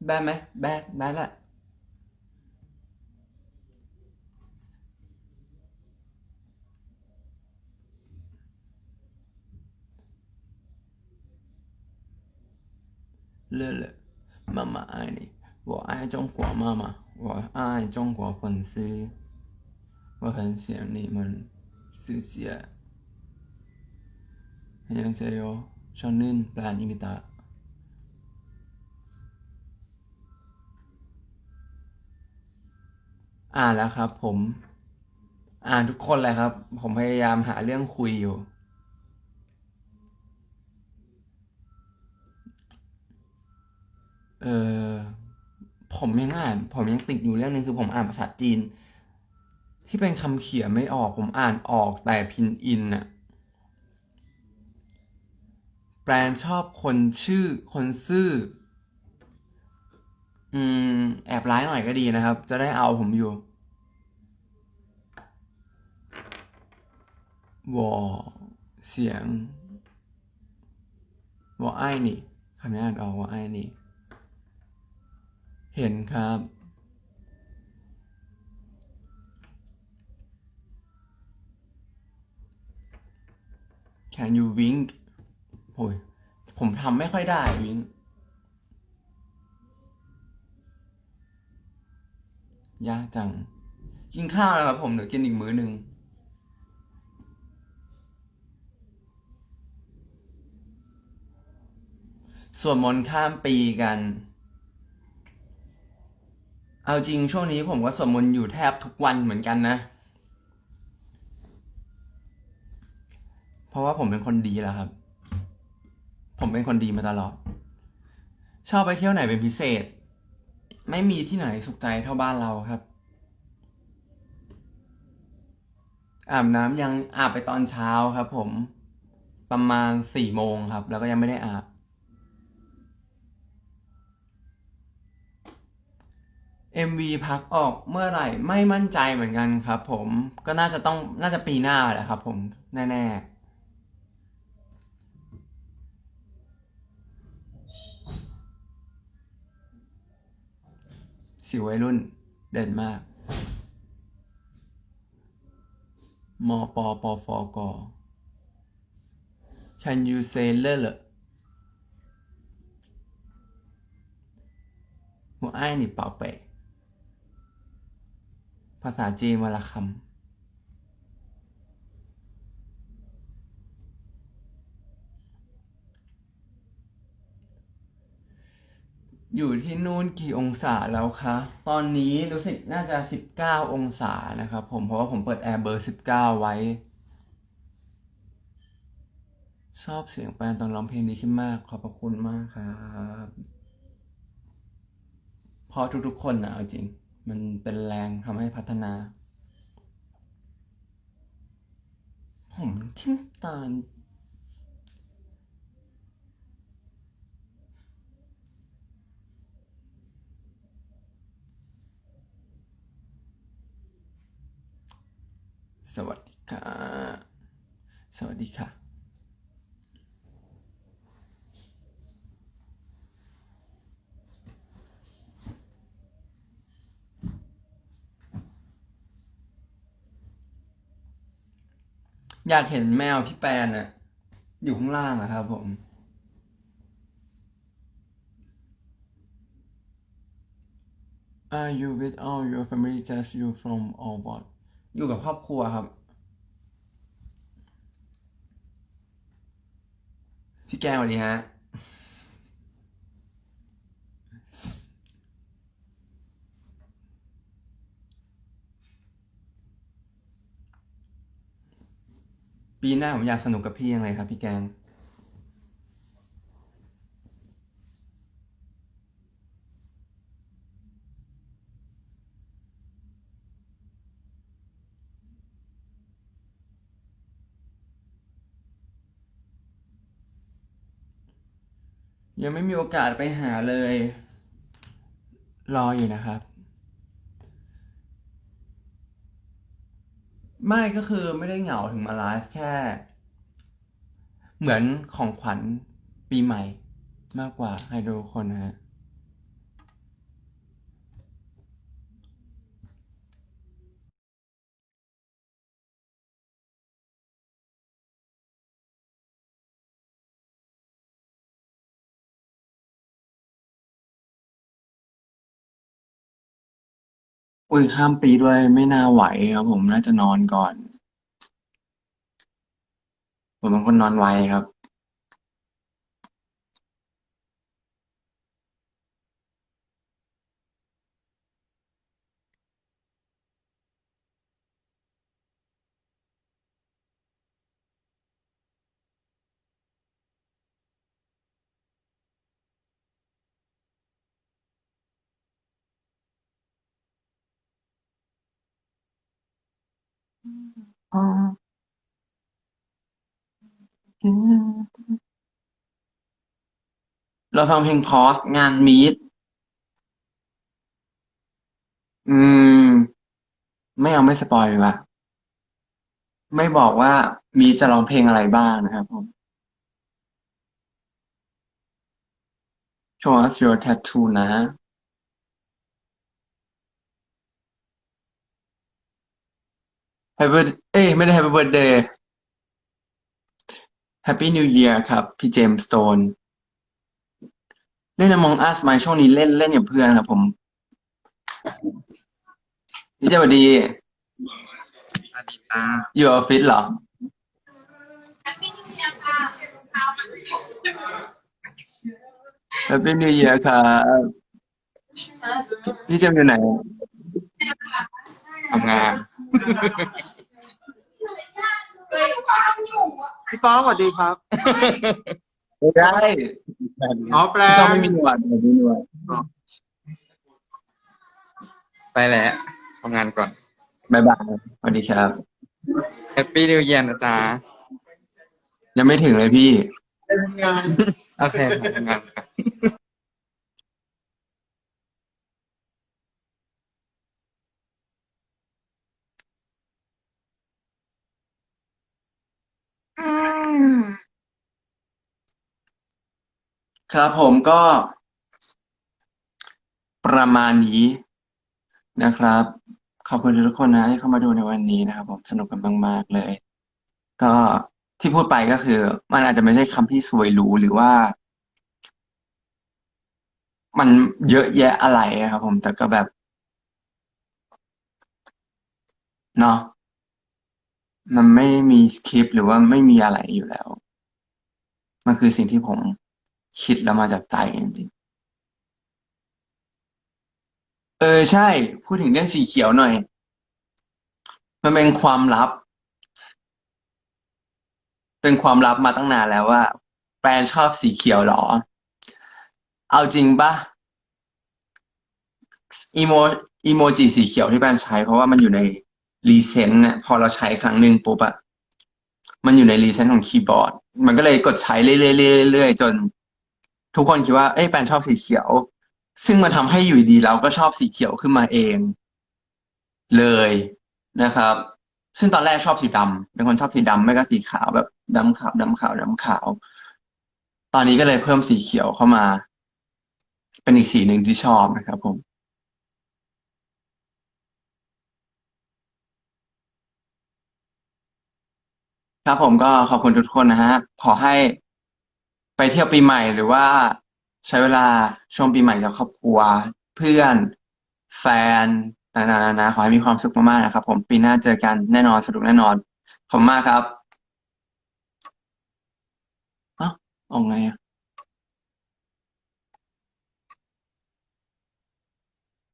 ba má ba má lại lê lê mama ai đi bỏ ai trong quả mama bỏ ai trong quả phần si và hình xem này mình cho nên 안녕하세요 저는 란입니다 อ่านแล้วครับ ผม อ่านทุกคนเลยครับ ผมพยายามหาเรื่องคุยอยู่ เออผมยังอ่าน ผมยังติดอยู่เรื่องนึงคือผมอ่านภาษาจีน ที่เป็นคำเขียนไม่ออก ผมอ่านออกแต่พินอินน่ะแปลนชอบคนชื่อคนซื่อ อืม แอบร้ายหน่อยก็ดีนะครับ จะได้เอาผมอยู่วอเสียงวอไอ้นี่คำนี้อ่านออกวอไอ้นี่ เห็นครับ Can you wink โอ้ยผมทำไม่ค่อยได้วิง ยากจัง กินข้าวแล้วครับผมเดี๋ยวกินอีกมื้อหนึ่งส่วนมนต์ข้ามปีกัน เอาจริงช่วงนี้ผมก็สวดมนต์อยู่แทบทุกวันเหมือนกันนะ เพราะว่าผมเป็นคนดีแล้วครับ ผมเป็นคนดีมาตลอด ชอบไปเที่ยวไหนเป็นพิเศษ ไม่มีที่ไหนสุขใจเท่าบ้านเราครับ อาบน้ำยังอาบไปตอนเช้าครับ ผมประมาณสี่โมงครับ แล้วก็ยังไม่ได้อาบ MV พักออกเมื่อไหร่ไม่มั่นใจเหมือนกันครับ ผมก็น่าจะต้องน่าจะปีหน้าแหละครับ ผมแน่ๆ สิววัยรุ่นเด่นมาก มปปฟก Can you say เลอะเลอะหัวอ้ายนี่เป่าเปะภาษาจีนวันละคำ อยู่ที่นู่นกี่องศาแล้วคะ ตอนนี้รู้สึกน่าจะสิบเก้าองศานะครับผม เพราะว่าผมเปิดแอร์เบอร์สิบเก้าไว้ ชอบเสียงแปลนตอนร้องเพลงดีขึ้นมาก ขอบพระคุณมากครับเพราะทุกๆคนนะเอาจริง มันเป็นแรงทำให้พัฒนา ผมทิ่มตาล สวัสดีค่ะ สวัสดีค่ะอยากเห็นแมวพี่แปนน่ะอยู่ข้างล่างอะครับผม Are you with all your family just you from all what อยู่กับครอบครัวครับ พี่แก้ววันนี้ฮะปีหน้าผมอยากสนุกกับพี่ยังไงครับ พี่แกง ยังไม่มีโอกาสไปหาเลย รออยู่นะครับ ไม่ก็คือไม่ได้เหงาถึงมาไลฟ์แค่ เหมือนของขวัญปีใหม่มากกว่าให้ดูคนนะฮะ อุ้ยข้ามปีด้วยไม่น่าไหวครับผมน่าจะนอนก่อน ผมเป็นคนนอนไวครับ เราฟังเพลงพอสงานมีดอืม ไม่เอาไม่สปอยเลยว่ะไม่บอกว่ามีจะร้องเพลงอะไรบ้างนะครับผม Show us your tattoo นะ Happy birthday เอ้ยไม่ได้ Happy birthday Happy New Year ครับ พี่เจมส์สโตนเล่น Among Us ไหมช่วงนี้เล่นเล่นกับเพื่อนครับผมพี่เจสวัสดีอาดิตาอยู่ออฟฟิศเหรอ Happy New Year ครับพี่เจมส์อยู่ไหนทำงาน พี่ป้องสวัสดีครับ ไม่ได้อ๋อแปลพี่ต้องไม่มีหนวดไม่มีหนวดไปแล้วทำงานก่อนบ๊ายบาย สวัสดีครับ แฮปปี้นิวเยียร์นะจ๊ะยังไม่ถึงเลยพี่โอเคทำงานครับ ครับผมก็ ประมาณนี้นะครับ ขอบคุณทุกคนนะที่เข้ามาดูในวันนี้นะครับ ผมสนุกกันมากๆเลย ก็ที่พูดไปก็คือ มันอาจจะไม่ใช่คำที่สวยหรูหรือว่า มันเยอะแยะอะไรครับ ผมแต่ก็แบบเนาะ มันไม่มีสคริปต์หรือว่าไม่มีอะไรอยู่แล้ว มันคือสิ่งที่ผมคิดแล้วมาจากใจจริงๆเออใช่ พูดถึงเรื่องสีเขียวหน่อย มันเป็นความลับ เป็นความลับมาตั้งนานแล้วว่าแฟนชอบสีเขียวหรอ เอาจริงปะอีโมอีโมจิสีเขียวที่แฟนใช้เพราะว่ามันอยู่ใน รีเซนต์เนี่ยพอเราใช้ครั้งหนึ่งปุ๊บอะมันอยู่ในรีเซนต์ของคีย์บอร์ด มันก็เลยกดใช้เรื่อยๆเรื่อยๆจน ทุกคนคิดว่าเอ้ยแฟนชอบสีเขียว ซึ่งมันทำให้อยู่ดีเราก็ชอบสีเขียวขึ้นมาเอง เลยนะครับ ซึ่งตอนแรกชอบสีดำเป็นคนชอบสีดำไม่ก็สีขาวแบบดำขาวดำขาวดำขาว ตอนนี้ก็เลยเพิ่มสีเขียวเข้ามา เป็นอีกสีหนึ่งที่ชอบนะครับผม ครับผมก็ขอบคุณทุกคนนะฮะ ขอให้ไปเที่ยวปีใหม่หรือว่าใช้เวลาช่วงปีใหม่กับครอบครัว เพื่อน แฟนต่างๆนานาขอให้มีความสุขมากๆนะครับผมปีหน้าเจอกันแน่นอนสนุกแน่นอน ขอบคุณมากครับเอ้าเอาไงอะ